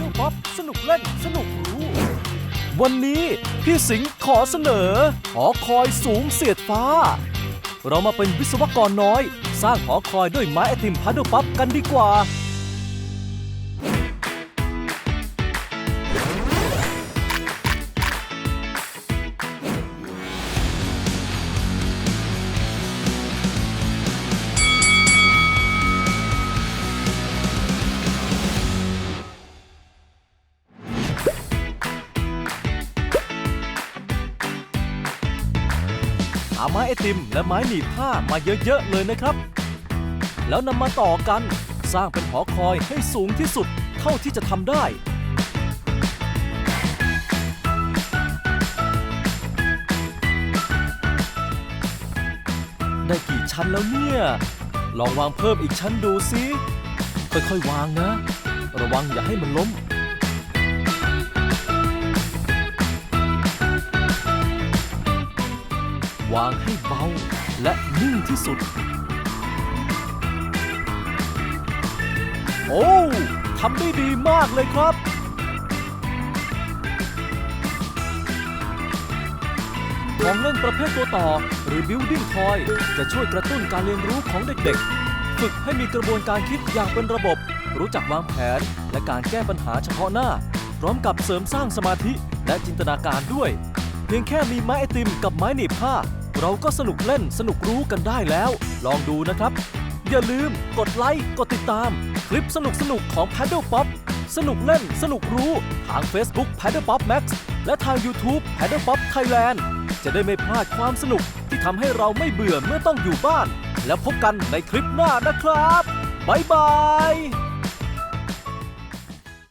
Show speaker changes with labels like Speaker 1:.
Speaker 1: ดูป๊อปสนุกเล่นสนุกรู้วันนี้พี่สิงห์ขอเสนอ หอคอยสูงเสียดฟ้า เรามาเป็นวิศวกรน้อย สร้างหอคอยด้วยไม้ไอติมพัดดูป๊บกันดีกว่าาไม้ไอติมและไม้หนีบผ้ามาเยอะๆเลยนะครับ แล้วนำมาต่อกันสร้างเป็นหอคอยให้สูงที่สุดเท่าที่จะทำได้ ได้กี่ชั้นแล้วเนี่ย ลองวางเพิ่มอีกชั้นดูสิค่อยๆวางนะ ระวังอย่าให้มันล้ม วางให้เบาและนิ่งที่สุด โอ้ทำได้ดีมากเลยครับ ของเล่นประเภทตัวต่อหรือ building toy จะช่วยกระตุ้นการเรียนรู้ของเด็กๆ ฝึกให้มีกระบวนการคิดอย่างเป็นระบบ รู้จักวางแผน และการแก้ปัญหาเฉพาะหน้า พร้อมกับเสริมสร้างสมาธิและจินตนาการด้วย เพียงแค่มีไม้ไอติมกับไม้หนีบผ้า เราก็สนุกเล่นสนุกรู้กันได้แล้ว ลองดูนะครับ อย่าลืมกดไลค์กดติดตาม คลิปสนุกสนุกของ Paddle Pop สนุกเล่นสนุกรู้ทาง Facebook Paddle Pop Max และทาง YouTube Paddle Pop Thailand จะได้ไม่พลาดความสนุกที่ทำให้เราไม่เบื่อเมื่อต้องอยู่บ้าน แล้วพบกันในคลิปหน้านะครับบ๊ายบาย